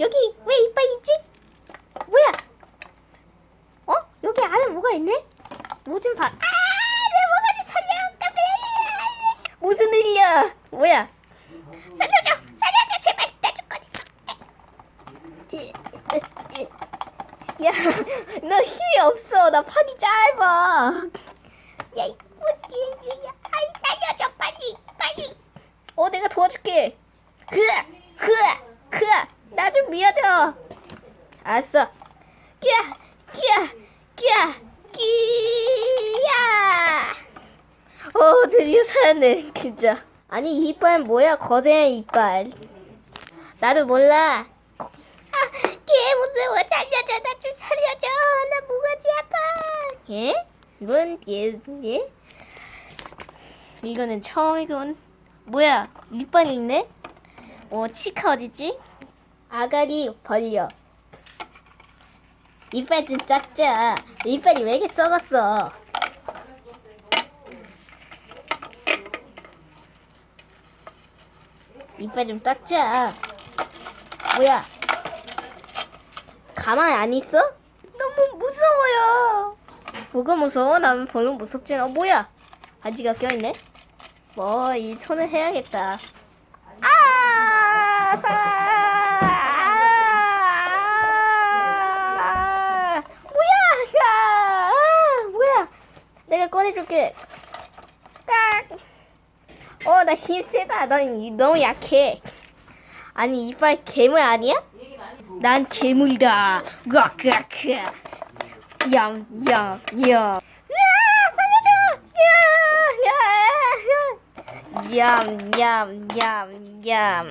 여기 왜 이빨 있지? 뭐야? 어? 여기 안에 뭐가 있네? 뭐좀 봐. 아, 내 모가지 살려! 무슨 일이야? 뭐야? 살려줘! 살려줘! 제발! 나 죽거든! 야, 너 힘이 없어. 나 팔이 짧아. 야, 이 뭐야? 아이 살려줘 빨리, 빨리. 어, 내가 도와줄게. 그아, 그아. 나 좀 밀어줘. 알았어. 끼야, 끼야, 끼야, 끼야. 어, 드디어 살았네, 진짜. 아니, 이 이빨 뭐야? 거대한 이빨. 나도 몰라. 아, 개 무서워. 살려줘. 나 좀 살려줘. 나 모가지 아파. 예? 이건 예, 예? 이거는 처음이군. 뭐야? 이빨이 있네? 어, 치카 어딨지? 아가리 벌려. 이빨 좀 작자. 이빨이 왜 이렇게 썩었어? 이빨 좀 닦자. 뭐야? 가만히 안 있어? 너무 무서워요. 뭐가 무서워? 난 별로 무섭진 않아. 어, 뭐야? 바지가 껴있네? 뭐, 이 손을 해야겠다. 아! 사! 아! 뭐야? 아! 아! 뭐야? 내가 꺼내줄게. 딱! 어, 나 힘 세다. 넌 이- 너무 약해. 아니, 이빨 괴물 아니야? 난 괴물이다. 으악으악. 얌, 얌, 얌. 으아, 살려줘! 야, 야, 야. 얌, 얌, 얌, 얌.